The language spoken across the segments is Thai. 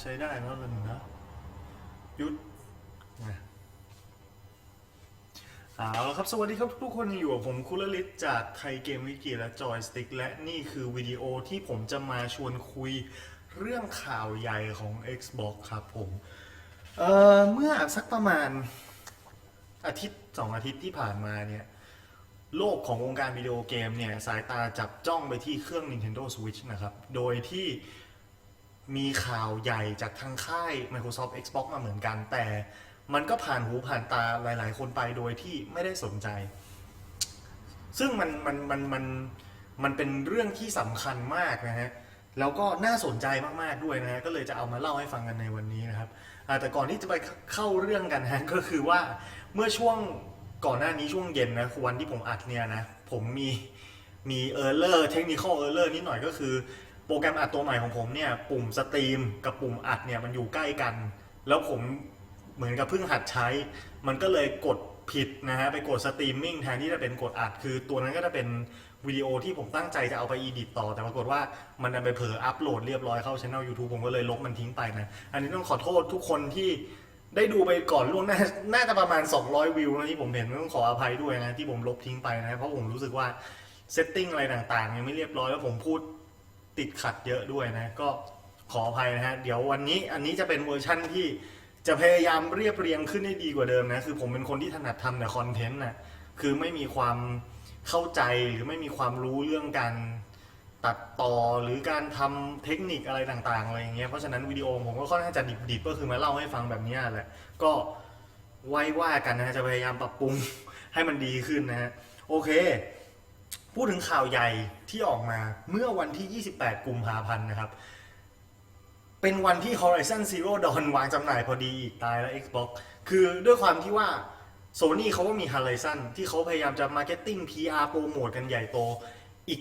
ใช้ได้แล้วล่ะนะหยุดนะเอาละครับ สวัสดีครับทุกคนอยู่กับผมคุลลิตจากไทยเกมวิกิและจอยสติ๊กและนี่คือวิดีโอที่ผมจะมาชวนคุยเรื่องข่าวใหญ่ของ Xbox ครับผมเอ่อเมื่อสักประมาณอาทิตย์สองอาทิตย์ที่ผ่านมาเนี่ย โลกของวงการวิดีโอเกมเนี่ย สายตาจับจ้องไปที่เครื่อง Nintendo Switch นะครับ โดยที่ มีข่าวใหญ่จากทางค่าย Microsoft Xbox มาเหมือนกัน แต่มันก็ผ่านหูผ่านตาหลาย ๆ คนไปโดยที่ไม่ได้สนใจ ซึ่งมันมันมันมันมันเป็นเรื่องที่สำคัญมากนะฮะ แล้วก็น่าสนใจมาก ๆ ด้วยนะฮะ ก็เลยจะเอามาเล่าให้ฟังกันในวันนี้นะครับแต่ก่อนที่จะไปเข้าเรื่องกันฮะก็คือว่าเมื่อช่วงก่อนหน้านี้ช่วงเย็นนะวันที่ผมอัดเนี่ยนะ ผมมีมีเออร์เลอร์เทคนิคอลเออร์เลอร์นิดหน่อยก็คือ โปรแกรมอัดตัวใหม่ของผมเนี่ยปุ่มสตรีมกับปุ่มอัดเนี่ยมันอยู่ใกล้กัน แล้วผมเหมือนกับเพิ่งหัดใช้ มันก็เลยกดผิดนะฮะไปกดสตรีมมิ่งแทนที่จะเป็นกดอัด คือตัวนั้นก็จะเป็นวิดีโอที่ผมตั้งใจจะเอาไปอีดิตต่อ แต่ปรากฏว่ามันไปเผลออัปโหลดเรียบร้อยเข้าช่อง YouTube ผมก็เลยลบมันทิ้งไปนะ อันนี้ต้องขอโทษทุกคนที่ได้ดูไปก่อนล่วงหน้า น่าจะประมาณ 200 วิวนะที่ผมเห็นต้องขออภัยด้วยนะที่ผมลบทิ้งไปนะ เพราะผมรู้สึกว่าเซตติ้งอะไรต่างๆยังไม่เรียบร้อยแล้วผมพูด ติดขัดเยอะด้วยนะ ก็ขออภัยนะฮะ เดี๋ยววันนี้อันนี้จะเป็นเวอร์ชั่นที่จะพยายามเรียบเรียงขึ้นให้ดีกว่าเดิมนะ คือผมเป็นคนที่ถนัดทำแต่คอนเทนต์นะคือไม่มีความเข้าใจหรือไม่มีความรู้เรื่องการตัดต่อหรือการทำเทคนิคอะไรต่างๆอะไรอย่างเงี้ย เพราะฉะนั้นวิดีโอผมก็ค่อนข้างจะดิบๆ ก็คือมาเล่าให้ฟังแบบนี้แหละ ก็ไว้ว่ากันนะจะพยายามปรับปรุงให้มันดีขึ้นนะฮะ โอเค พูดถึงข่าวใหญ่ที่ออกมาเมื่อวันที่ 28 กุมภาพันธ์นะครับ เป็นวันที่ Horizon Zero Dawn วางจำหน่ายพอดีอีกตายแล้ว Xbox คือด้วยความที่ว่า Sony เขาก็มี Horizon ที่เขาพยายามจะ Marketing PR โปรโมทกันใหญ่โต อีก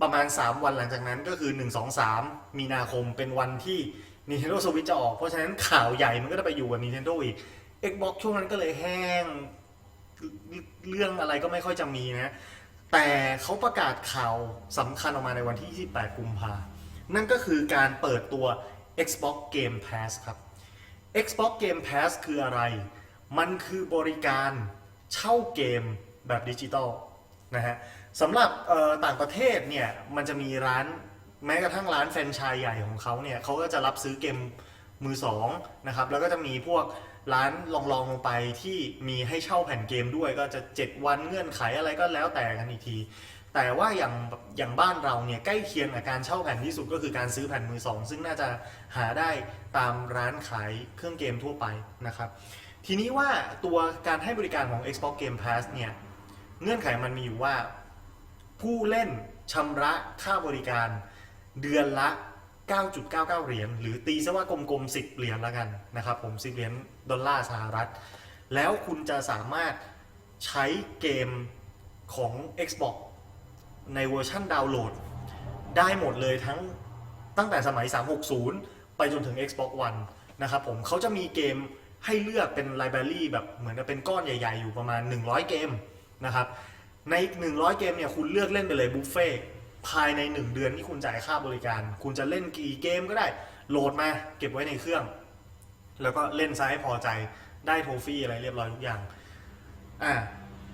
ประมาณ 3 วันหลังจากนั้นก็คือ 1 2 3 มีนาคมเป็นวันที่ Nintendo Switch จะออก เพราะฉะนั้นข่าวใหญ่มันก็จะไปอยู่กับ Nintendo อีก Xbox ช่วงนั้นก็เลยแห้งเรื่องอะไรก็ไม่ค่อยจะมีนะ แต่เขาประกาศข่าวสำคัญออกมาในวันที่ 28 กุมภานั่นก็คือการเปิดตัว Xbox Game Pass ครับ Xbox Game Pass คืออะไร มันคือบริการเช่าเกมแบบดิจิตอลนะฮะสำหรับต่างประเทศเนี่ย มันจะมีร้านแม้กระทั่งร้านแฟรนไชส์ใหญ่ของเขาเนี่ยเขาก็จะรับซื้อเกมมือสองนะครับ แล้วก็จะมีพวก ร้านลองๆลงไปที่มีให้เช่าแผ่นเกมด้วยก็จะ 7 วันเงื่อนไขอะไรก็แล้วแต่กันอีกที แต่ว่าอย่างอย่างบ้านเราเนี่ยใกล้เคียงกับการเช่าแผ่นที่สุดก็คือการซื้อแผ่นมือสองซึ่งน่าจะหาได้ตามร้านขายเครื่องเกมทั่วไปนะครับ ทีนี้ว่าตัวการให้บริการของ Xbox Game Pass เนี่ยเงื่อนไขมันมีอยู่ว่า ผู้เล่นชำระค่าบริการเดือนละ 9.99 เหรียญหรือตีซะว่ากลมๆ 10 เหรียญละกันนะครับผม 10 เหรียญดอลลาร์สหรัฐ แล้วคุณจะสามารถใช้เกมของ Xbox ในเวอร์ชั่นดาวน์โหลด ได้หมดเลยทั้งตั้งแต่สมัย 360 ไปจนถึง Xbox One นะครับผมเขาจะมีเกมให้เลือกเป็นไลบรารีแบบเหมือนเป็นก้อนใหญ่ ๆ อยู่ประมาณ 100 เกมนะครับใน 100 เกมเนี่ยคุณเลือกเล่นไปเลยบุฟเฟ่ ภายใน 1 เดือนที่คุณจ่ายค่าบริการ คุณจะเล่นกี่เกมก็ได้โหลดมาเก็บไว้ในเครื่อง แล้วก็เล่นซะให้พอใจได้โทฟี่อะไรเรียบร้อยทุกอย่างอ่า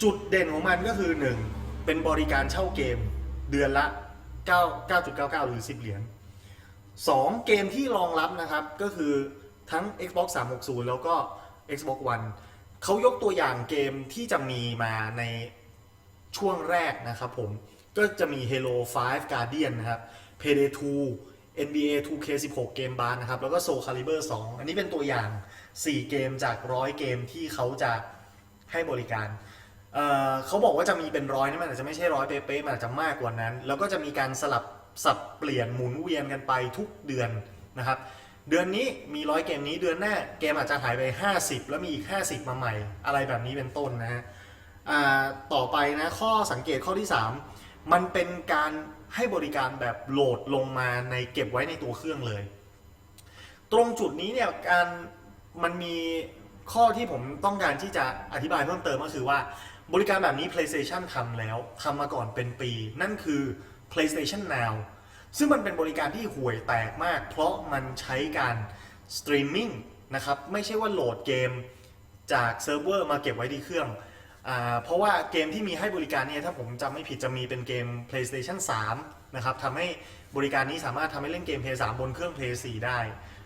จุดเด่นของมันก็คือ 1 เป็นบริการเช่าเกมเดือนละ 9 9.99 หรือ 10 เหรียญ2เกมที่รองรับนะครับก็คือทั้ง Xbox 360 แล้วก็ Xbox One เขายกตัวอย่างเกมที่จะมีมาในช่วงแรกนะครับผม ก็จะมี Halo 5 Guardian นะครับ Payday 2 NBA 2K16 เกมบาร์นะครับ แล้วก็ Soul Calibur 2 อันนี้เป็นตัวอย่าง 4 เกมจากร้อยเกมที่เขาจะให้บริการเเขาบอกว่าจะมีเป็นร้อยนี่มันอาจจะไม่ใช่ร้อยเป๊ะๆมันอาจจะมากกว่านั้น แล้วก็จะมีการสลับสับเปลี่ยนหมุนเวียนกันไปทุกเดือนนะครับ เดือนนี้มีร้อยเกมนี้เดือนหน้าเกมอาจจะหายไป 50 แล้วมีอีก 50 มาใหม่ อะไรแบบนี้เป็นต้นนะฮะต่อไปนะข้อสังเกตข้อที่ 3 มันเป็นการให้บริการแบบโหลดลงมาในเก็บไว้ในตัวเครื่องเลย ตรงจุดนี้เนี่ยการมันมีข้อที่ผมต้องการที่จะอธิบายเพิ่มเติมก็คือว่า บริการแบบนี้ PlayStation ทำแล้วทำมาก่อนเป็นปี นั่นคือ PlayStation Now ซึ่งมันเป็นบริการที่ห่วยแตกมาก เพราะมันใช้การสตรีมมิ่งนะครับ ไม่ใช่ว่าโหลดเกมจากเซิร์ฟเวอร์มาเก็บไว้ที่เครื่อง อ่าเพราะว่าเกมที่มีให้บริการเนี่ยถ้าผมจำไม่ผิดจะมีเป็นเกม PlayStation 3 นะครับทำให้บริการนี้สามารถทำให้เล่นเกม Play 3 บนเครื่อง Play 4 ได้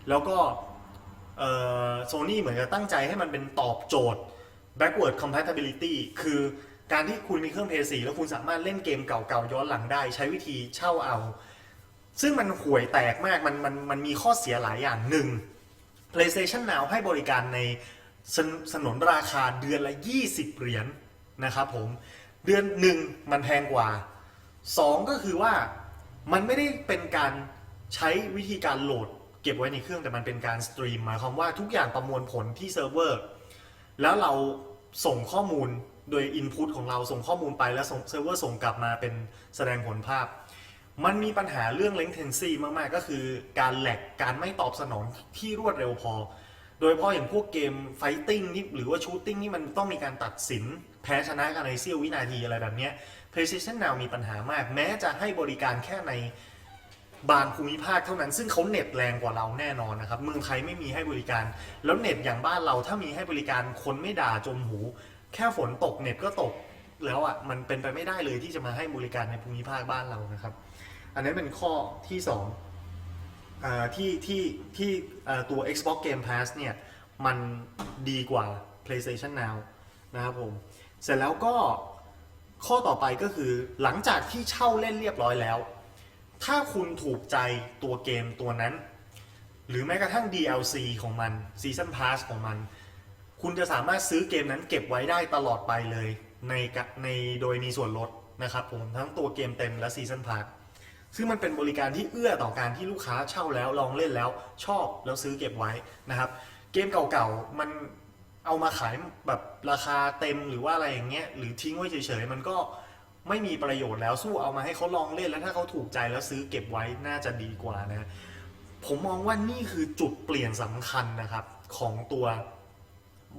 แล้วก็โซนี่เหมือนจะตั้งใจให้มันเป็นตอบโจทย์ backward compatibility คือการที่คุณมีเครื่อง Play 4 แล้วคุณสามารถเล่นเกมเก่าๆย้อนหลังได้ ใช้วิธีเช่าเอา ซึ่งมันห่วยแตกมากมันมันมันมีข้อเสียหลายอย่างหนึ่ง PlayStation Now ให้บริการใน สนสนนราคาเดือนละ 20 เหรียญนะครับผม เดือนหนึ่งมันแพงกว่า 2 ก็คือว่ามันไม่ได้เป็นการใช้วิธีการโหลดเก็บไว้ในเครื่องแต่มันเป็นการสตรีมหมายความว่าทุกอย่างประมวลผลที่เซิร์ฟเวอร์ แล้วเราส่งข้อมูลโดย Input ของเราส่งข้อมูลไปแล้วเซิร์ฟเวอร์ส่งกลับมาเป็นแสดงผลภาพ มันมีปัญหาเรื่อง latency มาก ๆ ก็คือการแหลกการไม่ตอบสนองที่รวดเร็วพอ โดยเฉพาะอย่างพวกเกมไฟติ้งนี่หรือว่าชูตติ้งนี่มันต้องมีการตัดสินแพ้ชนะกันในเสี้ยววินาทีอะไรแบบนี้ PlayStation Now มีปัญหามาก แม้จะให้บริการแค่ในบางภูมิภาคเท่านั้น ซึ่งเขาเน็ตแรงกว่าเราแน่นอนนะครับ เมืองไทยไม่มีให้บริการ แล้วเน็ตอย่างบ้านเราถ้ามีให้บริการคนไม่ด่าจมหู แค่ฝนตกเน็ตก็ตกแล้วอะมันเป็นไปไม่ได้เลยที่จะมาให้บริการในภูมิภาคบ้านเรานะครับ อันนั้นเป็นข้อที่ส องอาที่ที่ที่อ่าตัว Xbox Game Pass เนี่ย มันดีกว่า PlayStation Now นะครับผม เสร็จแล้วก็ข้อต่อไปก็คือหลังจากที่เช่าเล่นเรียบร้อยแล้ว ถ้าคุณถูกใจตัวเกมตัวนั้น หรือแม้กระทั่ง DLC ของมัน Season Pass ของมัน คุณจะสามารถซื้อเกมนั้นเก็บไว้ได้ตลอดไปเลย ในกะในโดยมีส่วนลดนะครับผม ทั้งตัวเกมเต็มและ Season Pass ซึ่งมันเป็นบริการที่เอื้อต่อการที่ลูกค้าเช่าแล้วลองเล่นแล้วชอบแล้วซื้อเก็บไว้นะครับ เกมเก่าๆมันเอามาขายแบบราคาเต็มหรือว่าอะไรอย่างเงี้ยหรือทิ้งไว้เฉยๆมันก็ไม่มีประโยชน์แล้วสู้เอามาให้เขาลองเล่นแล้วถ้าเขาถูกใจแล้วซื้อเก็บไว้น่าจะดีกว่านะผมมองว่านี่คือจุดเปลี่ยนสำคัญนะครับของตัว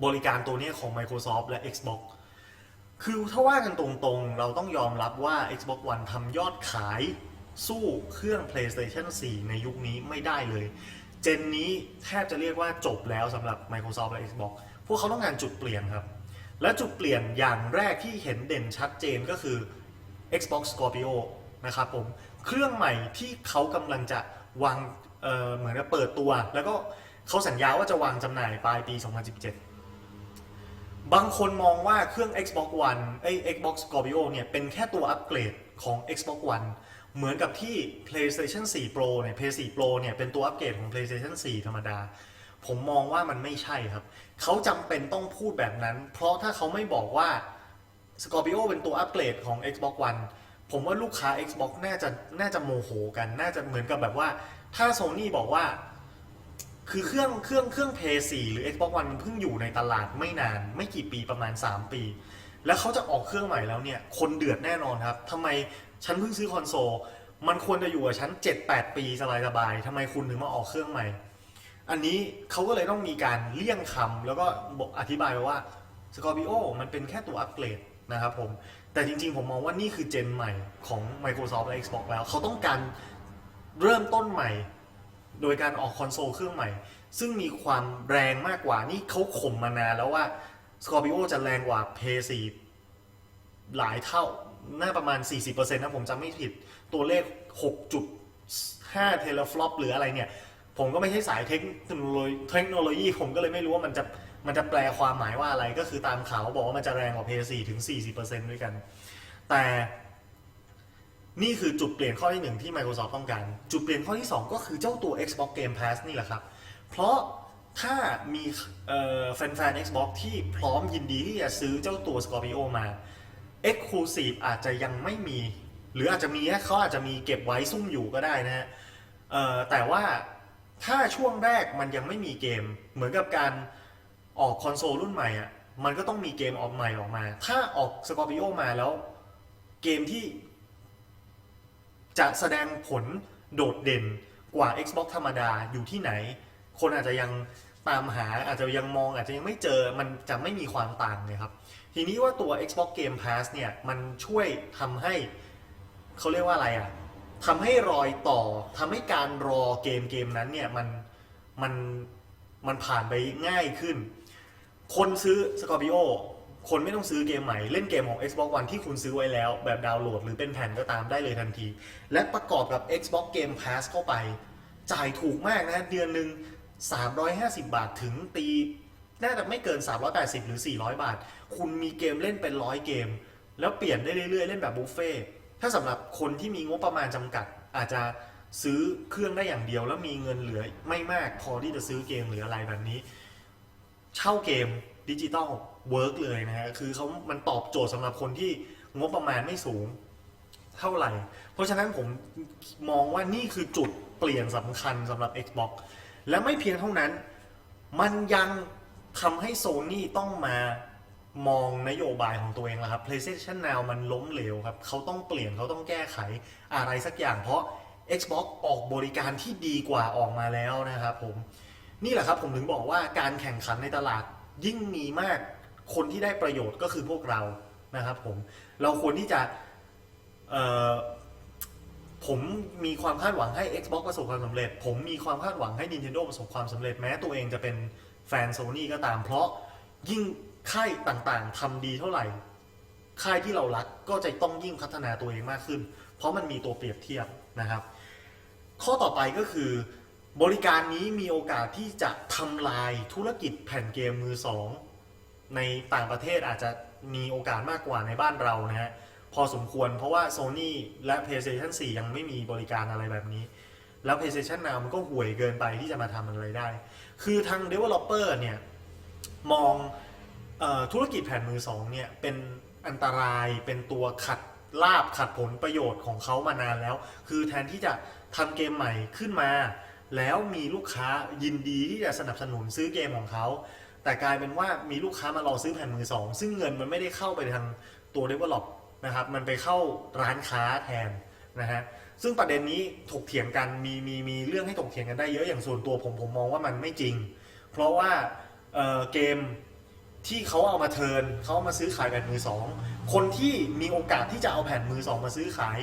บริการตัวนี้ของ Microsoft และ Xbox คือถ้าว่ากันตรงๆ เราต้องยอมรับว่า Xbox One ทำยอดขาย สู้เครื่อง PlayStation 4 ในยุคนี้ไม่ได้เลย เจนนี้แทบจะเรียกว่าจบแล้วสำหรับ Microsoft และ Xbox พวกเขาต้องการจุดเปลี่ยนครับ และจุดเปลี่ยนอย่างแรกที่เห็นเด่นชัดเจนก็คือ Xbox Scorpio นะครับผม เครื่องใหม่ที่เขากำลังจะวางเเหมือนกับเปิดตัว แล้วก็เขาสัญญาว่าจะวางจำหน่ายปลายปี 2017บางคนมองว่าเครื่อง Xbox One ไอ้ Xbox Scorpio เนี่ย เป็นแค่ตัวอัปเกรดของ Xbox One เหมือนกับที่ PlayStation 4 Pro เนี่ย PS 4 Pro เนี่ยเป็นตัวอัปเกรดของ PlayStation 4 ธรรมดา ผมมองว่ามันไม่ใช่ครับ เขาจำเป็นต้องพูดแบบนั้น เพราะถ้าเขาไม่บอกว่า Scorpio เป็นตัวอัปเกรดของ Xbox One ผมว่าลูกค้า Xbox น่าจะน่าจะโมโหกัน น่าจะเหมือนกับแบบว่า ถ้า Sony บอกว่า คือเครื่องเครื่องเครื่อง p 4หรือ Xbox One มันเพิ่งอยู่ในตลาดไม่นาน ไม่กี่ปีประมาณ 3 ปี แล้วเขาจะออกเครื่องใหม่แล้วเนี่ย คนเดือดแน่นอนครับทำไมฉันเพิ่งซื้อคอนโซล มันควรจะอยู่กับฉัน7-8 ปีสบายๆทำไมคุณถึงมาออกเครื่องใหม่ อันนี้เขาก็เลยต้องมีการเลี่ยงคำแล้วก็บอกอธิบายไปว่า Scorpio มันเป็นแค่ตัวอัปเกรดนะครับผม แต่จริงๆ ผมมองว่านี่คือเจนใหม่ของ Microsoft และ Xbox แล้ว เขาต้องการเริ่มต้นใหม่ โดยการออกคอนโซลเครื่องใหม่ ซึ่งมีความแรงมากกว่า นี่เขาข่มมานานแล้วว่า Scorpio จะแรงกว่า PS4 หลายเท่า น่าประมาณ 40%นะผมจำไม่ผิด ตัวเลข 6.5 เทเลฟลอปหรืออะไรเนี่ย ผมก็ไม่ใช่สายเทคโนโลยีเทคโนโลยี ผมก็เลยไม่รู้ว่ามันจะมันจะแปลความหมายว่าอะไร ก็คือตามข่าวบอกว่ามันจะแรงกว่า PS4 ถึง 40%ด้วยกัน แต่นี่คือจุดเปลี่ยนข้อที่หนึ่งที่ Microsoft ต้องการ จุดเปลี่ยนข้อที่ 2 ก็คือเจ้าตัว Xbox Game Pass นี่แหละครับ เพราะ ถ้ามีแฟนๆ Xbox ที่พร้อมยินดีที่จะซื้อเจ้าตัว Scorpio มา Exclusive อาจจะยังไม่มี หรืออาจจะมีเขาอาจจะมีเก็บไว้ซุ่มอยู่ก็ได้นะฮะแต่ว่าถ้าช่วงแรกมันยังไม่มีเกม เหมือนกับการออกคอนโซลรุ่นใหม่อะมันก็ต้องมีเกมออกใหม่ออกมา ถ้าออก Scorpio มาแล้ว เกมที่จะแสดงผลโดดเด่นกว่า Xbox ธรรมดาอยู่ที่ไหน คนอาจจะยังตามหาอาจจะยังมองอาจจะยังไม่เจอมันจะไม่มีความต่างเลยครับ ทีนี้ว่าตัว Xbox Game Pass เนี่ยมันช่วยทำให้เขาเรียกว่าอะไรอะทำให้รอยต่อทำให้การรอเกมเกมนั้นเนี่ยมันมันมันผ่านไปง่ายขึ้น คนซื้อ Scorpio คนไม่ต้องซื้อเกมใหม่ เล่นเกมของ Xbox One ที่คุณซื้อไว้แล้ว แบบดาวน์โหลดหรือเป็นแผ่นก็ตามได้เลยทันที และประกอบกับ Xbox Game Pass เข้าไป จ่ายถูกมากนะเดือนหนึ่ง 350 บาทถึงตีน่าจะไม่เกิน 380 หรือ 400 บาท คุณมีเกมเล่นเป็นร้อยเกม แล้วเปลี่ยนได้เรื่อยๆ เล่นแบบบุฟเฟ่ถ้าสำหรับคนที่มีงบประมาณจำกัด อาจจะซื้อเครื่องได้อย่างเดียว แล้วมีเงินเหลือไม่มากพอที่จะซื้อเกมหรืออะไรแบบนี้ เช่าเกมดิจิตอลเวิร์กเลยนะฮะคือเขามันตอบโจทย์สำหรับคนที่งบประมาณไม่สูงเท่าไหร่ เพราะฉะนั้นผมมองว่านี่คือจุดเปลี่ยนสำคัญสำหรับ Xbox และไม่เพียงเท่านั้น มันยังทำให้ Sony ต้องมามองนโยบายของตัวเองแล้วครับ PlayStation Now มันล้มเหลวครับ เขาต้องเปลี่ยนเขาต้องแก้ไขอะไรสักอย่าง เพราะ Xbox ออกบริการที่ดีกว่าออกมาแล้วนะครับผม นี่แหละครับผมถึงบอกว่าการแข่งขันในตลาดยิ่งมีมากคนที่ได้ประโยชน์ก็คือพวกเรานะครับผม เราควรที่จะ ผมมีความคาดหวังให้ Xbox ประสบความสำเร็จ ผมมีความคาดหวังให้ Nintendo ประสบความสำเร็จแม้ตัวเองจะเป็นแฟน Sony ก็ตาม เพราะยิ่งค่ายต่างๆทำดีเท่าไหร่ ค่ายที่เรารักก็จะต้องยิ่งพัฒนาตัวเองมากขึ้น เพราะมันมีตัวเปรียบเทียบนะครับ ข้อต่อไปก็คือบริการนี้มีโอกาสที่จะทำลายธุรกิจแผ่นเกมมือสองในต่างประเทศอาจจะมีโอกาสมากกว่าในบ้านเรานะฮะ พอสมควร เพราะว่า Sony และ PlayStation 4 ยังไม่มีบริการอะไรแบบนี้ แล้ว PlayStation Now มันก็ห่วยเกินไปที่จะมาทำอะไรได้ คือทาง Developer เนี่ย มองออธุรกิจแผ่นมือสองเนี่ย เป็นอันตรายเป็นตัวขัดลาบขัดผลประโยชน์ของเขามานานแล้ว คือแทนที่จะทำเกมใหม่ขึ้นมา แล้วมีลูกค้ายินดีที่จะสนับสนุนซื้อเกมของเขาแต่กลายเป็นว่ามีลูกค้ามารอซื้อแผ่นมือสองซึ่งเงินมันไม่ได้เข้าไปทางตัว develop นะครับมันไปเข้าร้านค้าแทนนะฮะซึ่งประเด็นนี้ถกเถียงกันมีมีมีเรื่องให้ถกเถียงกันได้เยอะอย่างส่วนตัวผมผมมองว่ามันไม่จริง เพราะว่าเเกมที่เขาเอามาเทิร์นเขาเอามาซื้อขายแผ่นมือสองคนที่มีโอกาสที่จะเอาแผ่นมือสองมาซื้อขาย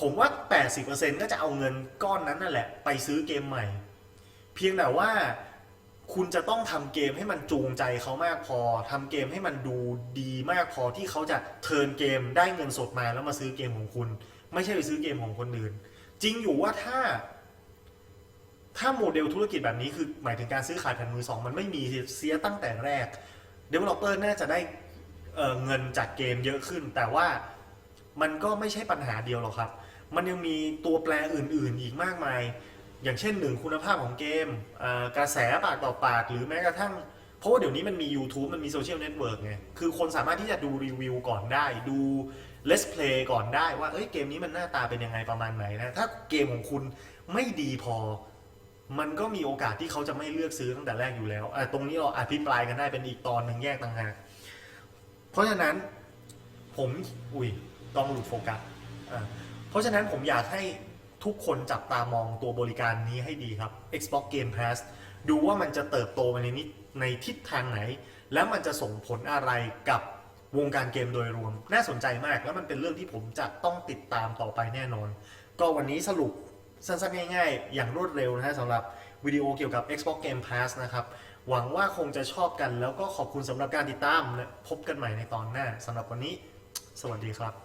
ผมว่า 80%ก็จะเอาเงินก้อนนั้นนั่นแหละ ไปซื้อเกมใหม่ เพียงแต่ว่า คุณจะต้องทำเกมให้มันจูงใจเขามากพอทำเกมให้มันดูดีมากพอที่เขาจะเทิร์นเกมได้เงินสดมาแล้วมาซื้อเกมของคุณ ไม่ใช่ไปซื้อเกมของคนอื่น จริงอยู่ว่าถ้า ถ้าโมเดลธุรกิจแบบนี้คือหมายถึงการซื้อขายแผ่นมือสองมันไม่มีเสียตั้งแต่แรก Developer น่าจะได้เเงินจากเกมเยอะขึ้น แต่ว่ามันก็ไม่ใช่ปัญหาเดียวหรอกครับ มันยังมีตัวแปรอื่น ๆ อีกมากมาย อย่างเช่นหนึ่งคุณภาพของเกมกระแสปากต่อปาก หรือแม้กระทั่ง เพราะว่าเดี๋ยวนี้มันมี YouTube มันมีโซเชียลเน็ตเวิร์กไง คือคนสามารถที่จะดูรีวิวก่อนได้ ดู Let's Play ก่อนได้ว่าเอ้ยเกมนี้มันหน้าตาเป็นยังไงประมาณไหนนะ ถ้าเกมของคุณไม่ดีพอ มันก็มีโอกาสที่เขาจะไม่เลือกซื้อตั้งแต่แรกอยู่แล้วตรงนี้เราอภิปรายกันได้เป็นอีกตอนหนึ่งแยกต่างหากเพราะฉะนั้นผมอุ้ยต้องหลุดโฟกัสเพราะฉะนั้นผมอยากให้ ทุกคนจับตามองตัวบริการนี้ให้ดีครับ Xbox Game Pass ดูว่ามันจะเติบโตไปในนิดในทิศทางไหน แล้วมันจะส่งผลอะไรกับวงการเกมโดยรวม น่าสนใจมาก แล้วมันเป็นเรื่องที่ผมจะต้องติดตามต่อไปแน่นอน ก็วันนี้สรุปสั้นๆง่ายๆ อย่างรวดเร็วนะฮะสำหรับวิดีโอเกี่ยวกับ Xbox Game Pass นะครับ หวังว่าคงจะชอบกันแล้วก็ขอบคุณสำหรับการติดตามและพบกันใหม่ในตอนหน้าสำหรับวันนี้ สวัสดีครับ